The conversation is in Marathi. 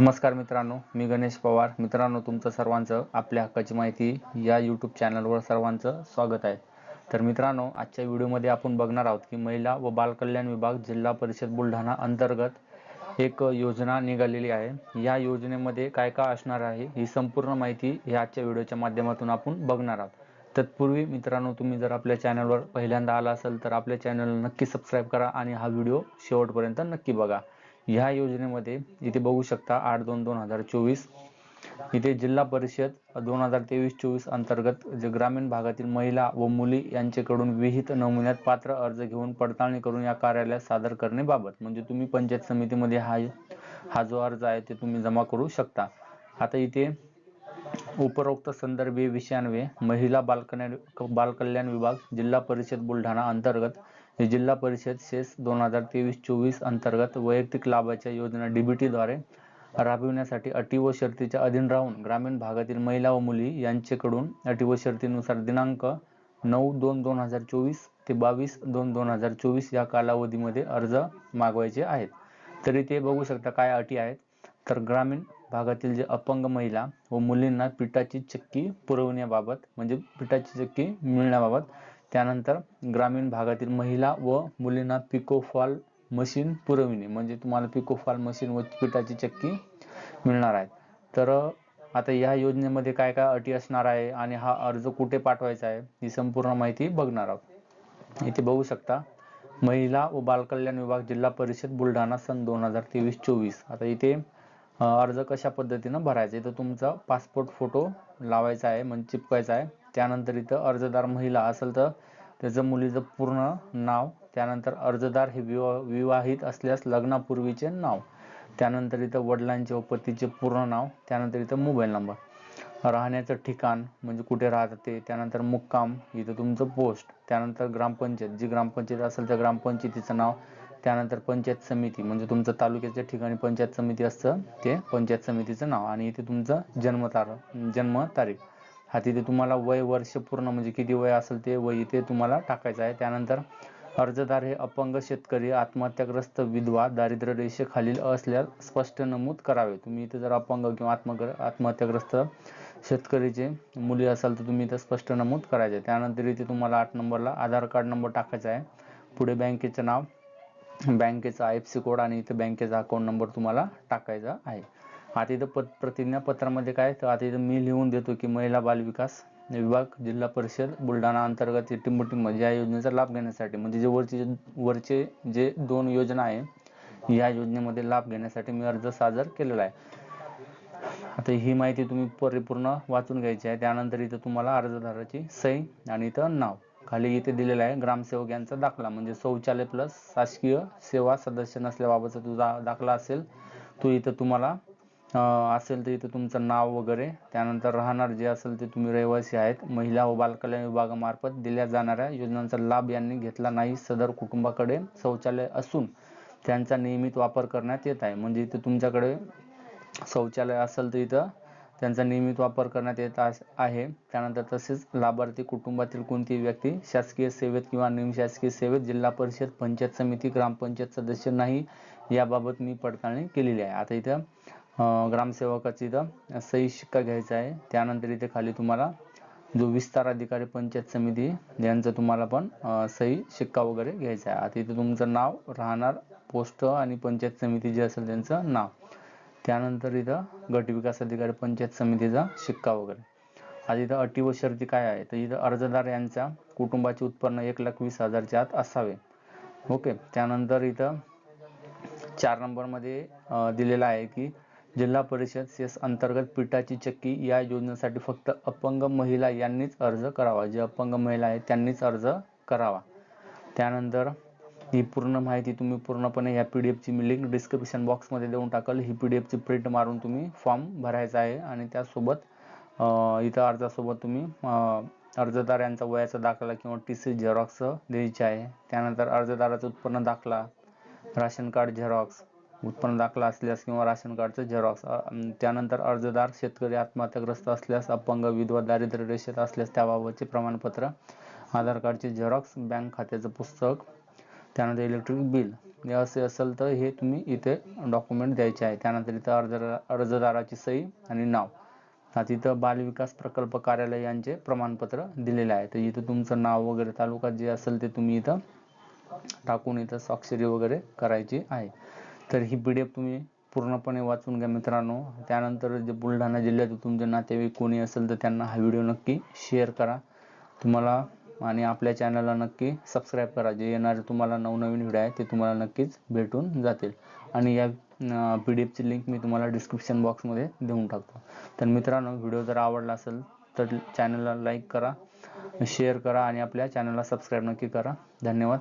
नमस्कार मित्रांनो मी गणेश पवार. मित्रांनो तुमचं सर्वांचं आपल्या हक्काची माहिती या यूट्यूब चॅनलवर सर्वांचं स्वागत आहे. तर मित्रांनो आजच्या व्हिडिओमध्ये आपण बघणार आहोत की महिला व बालकल्याण विभाग जिल्हा परिषद बुलढाणा अंतर्गत एक योजना निघालेली आहे. या योजनेमध्ये काय काय असणार आहे ही संपूर्ण माहिती या आजच्या व्हिडिओच्या माध्यमातून आपण बघणार आहोत. तत्पूर्वी मित्रांनो तुम्ही जर आपल्या चॅनलवर पहिल्यांदा आला असाल तर आपल्या चॅनलला नक्की सबस्क्राईब करा आणि हा व्हिडिओ शेवटपर्यंत नक्की बघा. ह्या योजनेमध्ये इथे बघू शकता आठ दोन दोन हजार चोवीस. इथे जिल्हा परिषद दोन हजार तेवीस चोवीस अंतर्गत जे ग्रामीण भागातील महिला व मुली यांच्याकडून विहित नमुन्यात पात्र अर्ज घेऊन पडताळणी करून या कार्यालयात सादर करण्याबाबत म्हणजे तुम्ही पंचायत समितीमध्ये हा हा जो अर्ज आहे ते तुम्ही जमा करू शकता. आता इथे उपरोक्त संदर्भे विषयान्वये महिला बालकल्याण बालकल्याण विभाग जिल्हा परिषद बुलढाणा अंतर्गत हे जिल्हा परिषद सेस दोन हजार तेवीस चोवीस अंतर्गत वैयक्तिक लाभाच्या योजना डीबीटी द्वारे राबविण्यासाठी अटी व शर्तीच्या अधीन राहून ग्रामीण भागातील महिला व मुली यांच्याकडून अटी व शर्तीनुसार दिनांक नऊ दोन दोन हजार चोवीस ते बावीस दोन दोन हजार चोवीस या कालावधीमध्ये अर्ज मागवायचे आहेत. तरी ते बघू शकता काय अटी आहेत. तर ग्रामीण भागातील जे अपंग महिला व मुलींना पिठाची चक्की पुरवण्याबाबत म्हणजे पिठाची चक्की मिळण्याबाबत त्यानंतर ग्रामीण भागातील महिला व मुलींना पिकोफॉल मशीन पुरविणे. म्हणजे तुम्हाला पिकोफॉल मशीन व पिठाची चक्की मिळणार आहे. तर आता या योजनेमध्ये काय काय अटी असणार आहे आणि हा अर्ज कुठे पाठवायचा आहे ही संपूर्ण माहिती बघणार आहोत. इथे बघू शकता महिला व बालकल्याण विभाग जिल्हा परिषद बुलढाणा सन दोन हजार तेवीस चोवीस. आता इथे अर्ज कशा पद्धतीनं भरायचा इथं तुमचा पासपोर्ट फोटो लावायचा आहे म्हणजे चिपकायचा आहे. त्यानंतर इथं अर्जदार महिला असेल तर त्याचं मुलीचं पूर्ण नाव त्यानंतर अर्जदार हे विवाह विवाहित असल्यास लग्नापूर्वीचे नाव त्यानंतर इथं वडिलांचे व पतीचे पूर्ण नाव त्यानंतर इथं मोबाईल नंबर. राहण्याचं ठिकाण म्हणजे कुठे राहतात ते त्यानंतर मुक्काम इथं तुमचं पोस्ट त्यानंतर ग्रामपंचायत जी ग्रामपंचायत असेल त्या ग्रामपंचायतीचं नाव त्यानंतर पंचायत समिती म्हणजे तुमचं तालुक्याच्या ठिकाणी पंचायत समिती असतं ते पंचायत समितीचं नाव आणि इथे तुमचं जन्मतार जन्म तारीख. हा तिथे तुम्हाला वय वर्ष पूर्ण म्हणजे किती वय असेल ते वय इथे तुम्हाला टाकायचं आहे. त्यानंतर अर्जदार हे अपंग शेतकरी आत्महत्याग्रस्त विधवा दारिद्र्य रेषेखालील असल्यास स्पष्ट नमूद करावे. तुम्ही इथे जर अपंग किंवा आत्मग्र आत्महत्याग्रस्त शेतकरीचे मुली असाल तर तुम्ही इथं स्पष्ट नमूद करायचे त्यानंतर इथे तुम्हाला आठ नंबरला आधार कार्ड नंबर टाकायचा आहे. पुढे बँकेचं नाव बँकेचा आय एफ सी कोड आणि इथे बँकेचा अकाउंट नंबर तुम्हाला टाकायचा आहे. आता इथं पत प्रतिज्ञापत्रामध्ये काय तर आता इथं मी लिहून देतो की महिला बालविकास विभाग जिल्हा परिषद बुलढाणा अंतर्गत टिंबटिंब या योजनेचा लाभ घेण्यासाठी म्हणजे जे वरचे वरचे जे दोन योजना आहे या योजनेमध्ये लाभ घेण्यासाठी मी अर्ज सादर केलेला आहे. आता ही माहिती तुम्ही परिपूर्ण वाचून घ्यायची आहे. त्यानंतर इथं तुम्हाला अर्जदाराची सही आणि इथं नाव. खाली इथे दिलेला आहे ग्रामसेवक यांचा दाखला म्हणजे शौचालय प्लस शासकीय सेवा सदस्य नसल्याबाबतचा तुझा दाखला असेल तो इथं तुम्हाला असेल तर इथं तुमचं नाव वगैरे त्यानंतर राहणार जे असेल ते तुम्ही रहिवासी आहेत महिला व बालकल्याण विभागामार्फत दिल्या जाणाऱ्या योजनांचा लाभ यांनी घेतला नाही. सदर कुटुंबाकडे शौचालय असून त्यांचा नियमित वापर करण्यात येत आहे. म्हणजे इथं तुमच्याकडे शौचालय असेल तर इथं त्यांचा नियमित वापर करण्यात येत आहे. त्यानंतर तसेच लाभार्थी कुटुंबातील कोणतीही व्यक्ती शासकीय सेवेत किंवा निमशासकीय सेवेत जिल्हा परिषद पंचायत समिती ग्रामपंचायत सदस्य नाही याबाबत मी पडताळणी केलेली आहे. आता इथं ग्रामसेवकाची इथं सही शिक्का घ्यायचा आहे. त्यानंतर इथे खाली तुम्हाला जो विस्तार अधिकारी पंचायत समिती यांचं तुम्हाला पण सही शिक्का वगैरे घ्यायचा आहे. आता इथे तुमचं नाव राहणार पोस्ट आणि पंचायत समिती जे असेल त्यांचं नाव. त्यानंतर इथं गट विकास अधिकारी पंचायत समितीचा शिक्का वगैरे. आता इथं अटी व शर्ती काय आहे? तर इथं अर्जदार यांच्या कुटुंबाचे उत्पन्न एक लाख वीस हजारच्या आत असावे. ओके. त्यानंतर इथं चार नंबरमध्ये दिलेलं आहे की जिल्हा परिषद सेस अंतर्गत पिठाची चक्की या योजनेसाठी फक्त अपंग महिला यांनीच अर्ज करावा. जे अपंग महिला आहेत त्यांनीच अर्ज करावा. त्यानंतर ही पूर्ण माहिती तुम्ही पूर्णपणे या पी डी एफची मी लिंक डिस्क्रिप्शन बॉक्समध्ये देऊन टाकल. ही पी डी एफची प्रिंट मारून तुम्ही फॉर्म भरायचा आहे आणि त्यासोबत इथं अर्जासोबत तुम्ही अर्जदार यांचा वयाचा दाखला किंवा टी सी झेरॉक्स द्यायची आहे. त्यानंतर अर्जदाराचा उत्पन्न दाखला राशन कार्ड झेरॉक्स उत्पन्न दाखला असल्यास किंवा राशन कार्डचं झेरॉक्स त्यानंतर अर्जदार शेतकरी आत्महत्याग्रस्त असल्यास अपंग विधवा दारिद्र्य रेषेत असल्यास त्याबाबतचे प्रमाणपत्र आधार कार्डचे झेरॉक्स बँक खात्याचं पुस्तक त्यानंतर इलेक्ट्रिक बिल हे असे असेल तर हे तुम्ही इथे डॉक्युमेंट द्यायचे आहे. त्यानंतर इथं अर्ज अर्जदाराची सही आणि नाव. तिथं बालविकास प्रकल्प कार्यालय यांचे प्रमाणपत्र दिलेले आहे. तर इथं तुमचं नाव वगैरे तालुका जे असेल ते तुम्ही इथं टाकून इथं स्वाक्षरी वगैरे करायची आहे. तर ही पी डी एफ तुम्ही पूर्णपणे वाचून घ्या मित्रांनो. त्यानंतर जे बुलढाणा जिल्ह्यात तुमचे नातेवाईक कोणी असेल तर त्यांना हा व्हिडिओ नक्की शेअर करा. तुम्हाला आणि आपल्या चॅनलला नक्की सबस्क्राईब करा. जे येणारे तुम्हाला नवनवीन व्हिडिओ आहे ते तुम्हाला नक्कीच भेटून जातील. आणि या पी डी एफची लिंक मी तुम्हाला डिस्क्रिप्शन बॉक्समध्ये देऊन टाकतो. तर मित्रांनो व्हिडिओ जर आवडला असेल तर चॅनलला लाईक करा शेअर करा आणि आपल्या चॅनलला सबस्क्राईब नक्की करा. धन्यवाद.